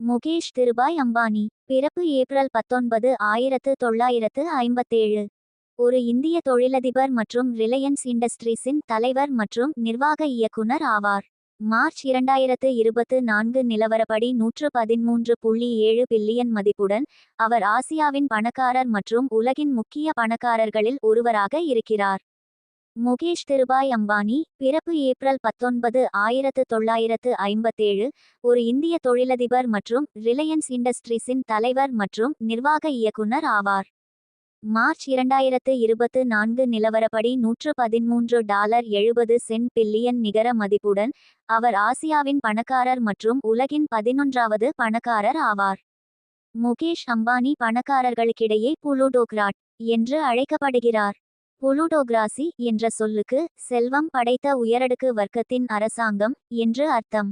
முகேஷ் திருபாய் அம்பானி பிறப்பு ஏப்ரல் பத்தொன்பது ஆயிரத்து தொள்ளாயிரத்து ஐம்பத்தேழு. ஒரு இந்திய தொழிலதிபர் மற்றும் ரிலையன்ஸ் இண்டஸ்ட்ரீஸின் தலைவர் மற்றும் நிர்வாக இயக்குனர் ஆவார். மார்ச் இரண்டாயிரத்து இருபத்து நான்கு நிலவரப்படி நூற்று பதிமூன்று புள்ளி ஏழு பில்லியன் மதிப்புடன் அவர் ஆசியாவின் பணக்காரர் மற்றும் உலகின் முக்கிய பணக்காரர்களில் ஒருவராக இருக்கிறார். முகேஷ் திருபாய் அம்பானி பிறப்பு ஏப்ரல் பத்தொன்பது ஆயிரத்து தொள்ளாயிரத்து ஐம்பத்தேழு ஒரு இந்திய தொழிலதிபர் மற்றும் ரிலையன்ஸ் இண்டஸ்ட்ரீஸின் தலைவர் மற்றும் நிர்வாக இயக்குனர் ஆவார். மார்ச் இரண்டாயிரத்து இருபத்து நான்கு நிலவரப்படி நூற்று பதிமூன்று டாலர் எழுபது சென்ட் பில்லியன் நிகர மதிப்புடன் அவர் ஆசியாவின் பணக்காரர் மற்றும் உலகின் பதினொன்றாவது பணக்காரர் ஆவார். முகேஷ் அம்பானி பணக்காரர்களுக்கிடையே புளூடோக்ராட் என்று அழைக்கப்படுகிறார். புளூடோகிராசி என்ற சொல்லுக்கு செல்வம் படைத்த உயரடுக்கு வர்க்கத்தின் அரசாங்கம் என்று அர்த்தம்.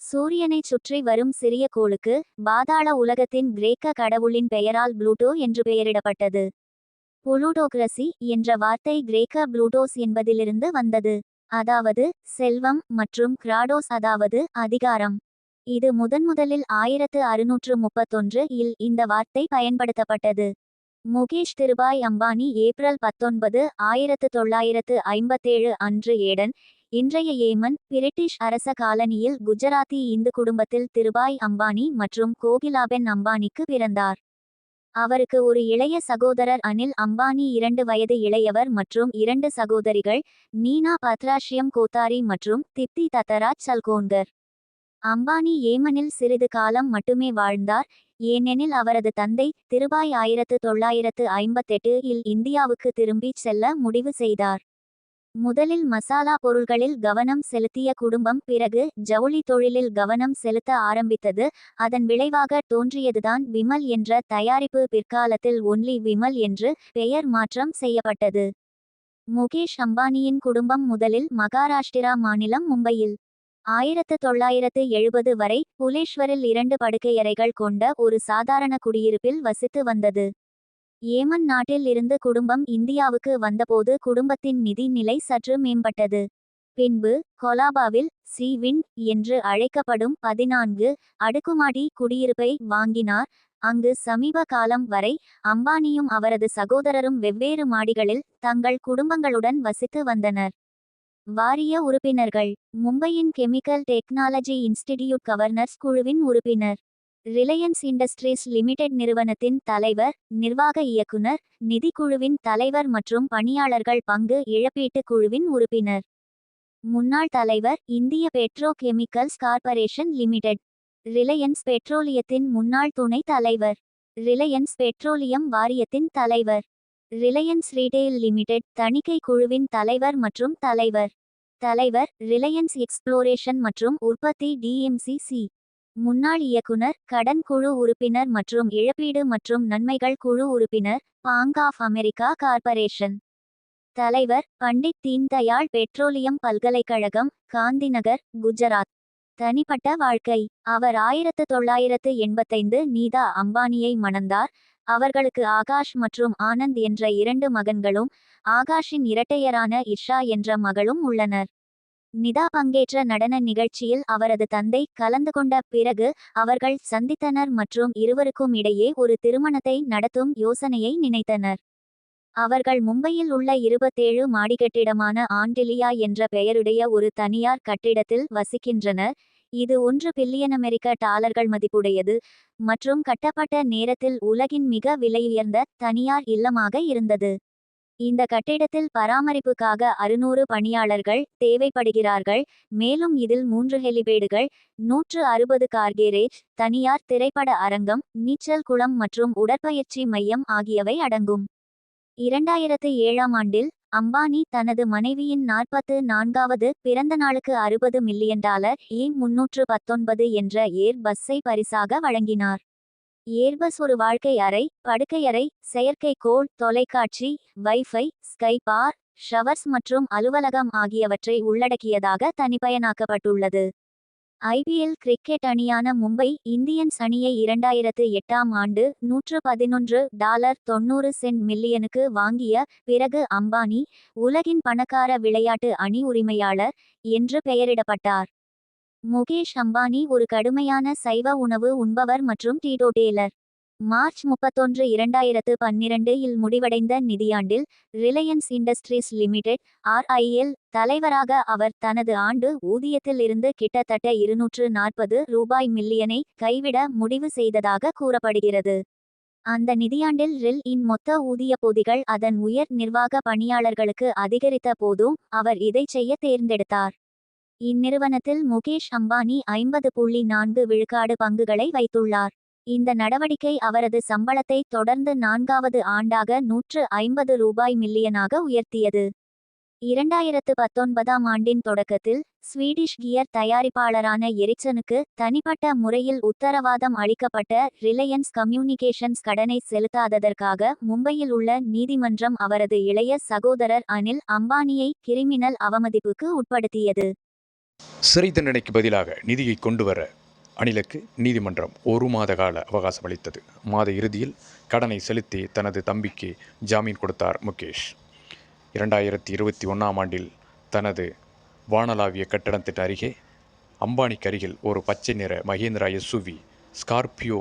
சூரியனைச் சுற்றி வரும் சிறிய கோளுக்கு பாதாள உலகத்தின் கிரேக்க கடவுளின் பெயரால் புளூட்டோ என்று பெயரிடப்பட்டது. புளூடோகிரசி என்ற வார்த்தை கிரேக்க புளூட்டோஸ் என்பதிலிருந்து வந்தது. அதாவது செல்வம் மற்றும் கிராடோஸ் அதாவது அதிகாரம். இது முதன்முதலில் ஆயிரத்து அறுநூற்று முப்பத்தொன்று இல் இந்த வார்த்தை பயன்படுத்தப்பட்டது. முகேஷ் திருபாய் அம்பானி ஏப்ரல் பத்தொன்பது ஆயிரத்து தொள்ளாயிரத்து ஐம்பத்தேழு அன்று ஏடன் இன்றைய ஏமன் பிரிட்டிஷ் அரச காலனியில் குஜராத்தி இந்து குடும்பத்தில் திருபாய் அம்பானி மற்றும் கோகிலாபென் அம்பானிக்கு பிறந்தார். அவருக்கு ஒரு இளைய சகோதரர் அனில் அம்பானி இரண்டு வயது இளையவர் மற்றும் இரண்டு சகோதரிகள் நீனா பத்ராஷியம் கோத்தாரி மற்றும் திப்தி தத்தராஜ் சல்கோன்கர். அம்பானி ஏமனில் சிறிது காலம் மட்டுமே வாழ்ந்தார். ஏனெனில் அவரது தந்தை திருபாய் ஆயிரத்து தொள்ளாயிரத்து ஐம்பத்தெட்டு இல் இந்தியாவுக்கு திரும்பிச் செல்ல முடிவு செய்தார். முதலில் மசாலா பொருள்களில் கவனம் செலுத்திய குடும்பம் பிறகு ஜவுளி தொழிலில் கவனம் செலுத்த ஆரம்பித்தது. அதன் விளைவாக தோன்றியதுதான் விமல் என்ற தயாரிப்பு பிற்காலத்தில் ஒன்லி விமல் என்று பெயர் மாற்றம் செய்யப்பட்டது. முகேஷ் அம்பானியின் குடும்பம் முதலில் மகாராஷ்டிரா மாநிலம் மும்பையில். ஆயிரத்து தொள்ளாயிரத்து எழுபது வரை புலேஸ்வரில் இரண்டு படுக்கையறைகள் கொண்ட ஒரு சாதாரண குடியிருப்பில் வசித்து வந்தது. ஏமன் நாட்டில் இருந்து குடும்பம் இந்தியாவுக்கு வந்தபோது குடும்பத்தின் நிதி நிலை சற்று மேம்பட்டது. பின்பு கொலாபாவில் சீவிண்ட் என்று அழைக்கப்படும் பதினான்கு அடுக்குமாடி குடியிருப்பை வாங்கினார். அங்கு சமீப காலம் வரை அம்பானியும் அவரது சகோதரரும் வெவ்வேறு மாடிகளில் தங்கள் குடும்பங்களுடன் வசித்து வந்தனர். வாரிய உறுப்பினர்கள் மும்பையின் கெமிக்கல் டெக்னாலஜி இன்ஸ்டிடியூட் கவர்னர்ஸ் குழுவின் உறுப்பினர் ரிலையன்ஸ் இண்டஸ்ட்ரீஸ் லிமிடெட் நிறுவனத்தின் தலைவர் நிர்வாக இயக்குனர் நிதிக்குழுவின் தலைவர் மற்றும் பணியாளர்கள் பங்கு இழப்பீட்டு குழுவின் உறுப்பினர். முன்னாள் தலைவர் இந்திய petrochemicals corporation limited. Reliance பெட்ரோலியத்தின் முன்னாள் துணை தலைவர். ரிலையன்ஸ் பெட்ரோலியம் வாரியத்தின் தலைவர். ரிலையன்ஸ் ரீடெயில் லிமிடெட் தணிக்கை குழுவின் தலைவர் மற்றும் தலைவர். தலைவர் ரிலையன்ஸ் எக்ஸ்ப்ளோரேஷன் மற்றும் உற்பத்தி டிஎம்சிசி முன்னாள் இயக்குனர் கடன் குழு உறுப்பினர் மற்றும் இழப்பீடு மற்றும் நன்மைகள் குழு உறுப்பினர் பாங்க் ஆஃப் அமெரிக்கா கார்ப்பரேஷன் தலைவர் பண்டித் தீன்தயாள் பெட்ரோலியம் பல்கலைக்கழகம் காந்திநகர் குஜராத். தனிப்பட்ட வாழ்க்கை. அவர் ஆயிரத்து தொள்ளாயிரத்து எண்பத்தைந்து நீதா அம்பானியை மணந்தார். அவர்களுக்கு ஆகாஷ் மற்றும் ஆனந்த் என்ற இரண்டு மகன்களும் ஆகாஷின் இரட்டையரான இஷா என்ற மகளும் உள்ளனர். நிதா பங்கேற்ற நடன நிகழ்ச்சியில் அவரது தந்தை கலந்து கொண்ட பிறகு அவர்கள் சந்தித்தனர் மற்றும் இருவருக்கும் இடையே ஒரு திருமணத்தை நடத்தும் யோசனையை நினைத்தனர். அவர்கள் மும்பையில் உள்ள இருபத்தேழு மாடிக்கட்டிடமான ஆண்டிலியா என்ற பெயருடைய ஒரு தனியார் கட்டிடத்தில் வசிக்கின்றனர். இது ஒன்று பில்லியன் அமெரிக்க டாலர்கள் மதிப்புடையது மற்றும் கட்டப்பட்ட நேரத்தில் உலகின் மிக விலையுயர்ந்த தனியார் இல்லமாக இருந்தது. இந்த கட்டிடத்தில் பராமரிப்புக்காக அறுநூறு பணியாளர்கள் தேவைப்படுகிறார்கள் மேலும் இதில் மூன்று ஹெலிபேடுகள் நூற்று அறுபது கார்கேரேஜ் தனியார் திரைப்பட அரங்கம் நீச்சல் குளம் மற்றும் உடற்பயிற்சி மையம் ஆகியவை அடங்கும். இரண்டாயிரத்து ஏழாம் ஆண்டில் அம்பானி தனது மனைவியின் நாற்பத்து நான்காவது பிறந்த நாளுக்கு அறுபது மில்லியன் டாலர் ஏ முன்னூற்று பத்தொன்பது என்ற ஏர் பஸ்ஸை பரிசாக வழங்கினார். ஏர்பஸ் ஒரு வாழ்க்கை அறை படுக்கையறை செயற்கைக்கோள் தொலைக்காட்சி வைஃபை ஸ்கைபார் ஷவர்ஸ் மற்றும் அலுவலகம் ஆகியவற்றை உள்ளடக்கியதாக தனிப்பயனாக்கப்பட்டுள்ளது. ஐபிஎல் கிரிக்கெட் அணியான மும்பை இந்தியன்ஸ் அணியை இரண்டாயிரத்து எட்டாம் ஆண்டு நூற்று பதினொன்று டாலர் தொன்னூறு சென்ட் மில்லியனுக்கு வாங்கிய பிறகு அம்பானி உலகின் பணக்கார விளையாட்டு அணி உரிமையாளர் என்று பெயரிடப்பட்டார். முகேஷ் அம்பானி ஒரு கடுமையான சைவ உணவு உண்பவர் மற்றும் டீடோடேலர் மார்ச் முப்பத்தொன்று இரண்டாயிரத்து பன்னிரண்டு இல் முடிவடைந்த நிதியாண்டில் ரிலையன்ஸ் இண்டஸ்ட்ரீஸ் லிமிடெட் ஆர்ஐஎல் தலைவராக அவர் தனது ஆண்டு ஊதியத்தில் இருந்து கிட்டத்தட்ட இருநூற்று நாற்பது ரூபாய் மில்லியனை கைவிட முடிவு செய்ததாக கூறப்படுகிறது. அந்த நிதியாண்டில் ரில் இன் மொத்த ஊதிய பொதிகள் அதன் உயர் நிர்வாக பணியாளர்களுக்கு அதிகரித்த போதும் அவர் இதைச் செய்ய தேர்ந்தெடுத்தார். இந்நிறுவனத்தில் முகேஷ் அம்பானி ஐம்பது புள்ளி நான்கு விழுக்காடு பங்குகளை வைத்துள்ளார். இந்த நடவடிக்கை அவரது சம்பளத்தை தொடர்ந்து நான்காவது ஆண்டாக நூற்று ஐம்பது ரூபாய் மில்லியனாக உயர்த்தியது. இரண்டாயிரத்து பத்தொன்பதாம் ஆண்டின் தொடக்கத்தில் ஸ்வீடிஷ் கியர் தயாரிப்பாளரான எரிக்சனுக்கு தனிப்பட்ட முறையில் உத்தரவாதம் அளிக்கப்பட்ட ரிலையன்ஸ் கம்யூனிகேஷன்ஸ் கடனை செலுத்தாததற்காக மும்பையில் உள்ள நீதிமன்றம் அவரது இளைய சகோதரர் அனில் அம்பானியை கிரிமினல் அவமதிப்புக்கு உட்படுத்தியது. சிறை தண்டனைக்கு பதிலாக நிதியை கொண்டுவர அனிலுக்கு நீதிமன்றம் ஒரு மாத கால அவகாசம் அளித்தது. மாத இறுதியில் கடனை செலுத்தி தனது தம்பிக்கு ஜாமீன் கொடுத்தார் முகேஷ். இரண்டாயிரத்தி இருபத்தி ஒன்றாம் ஆண்டில் தனது வானளாவிய கட்டடத்திற்கு அருகே அம்பானிக்கு அருகில் ஒரு பச்சை நிற மகேந்திரா எஸ்யூவி ஸ்கார்பியோ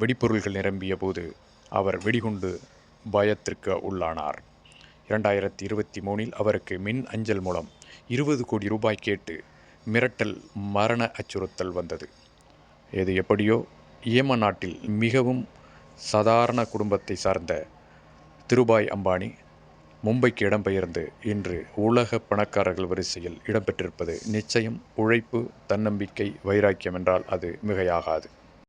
வெடிப்பொருள்கள் நிரம்பிய போது அவர் வெடிகுண்டு பயத்திற்கு உள்ளானார். இரண்டாயிரத்தி இருபத்தி மூணில் அவருக்கு மின் அஞ்சல் மூலம் இருபது கோடி ரூபாய் கேட்டு மிரட்டல் மரண அச்சுறுத்தல் வந்தது. எது எப்படியோ ஏம நாட்டில் மிகவும் சாதாரண குடும்பத்தை சார்ந்த திருபாய் அம்பானி மும்பைக்கு இடம்பெயர்ந்து இன்று உலக பணக்காரர்கள் வரிசையில் இடம்பெற்றிருப்பது நிச்சயம் உழைப்பு தன்னம்பிக்கை வைராக்கியம் என்றால் அது மிகையாகாது.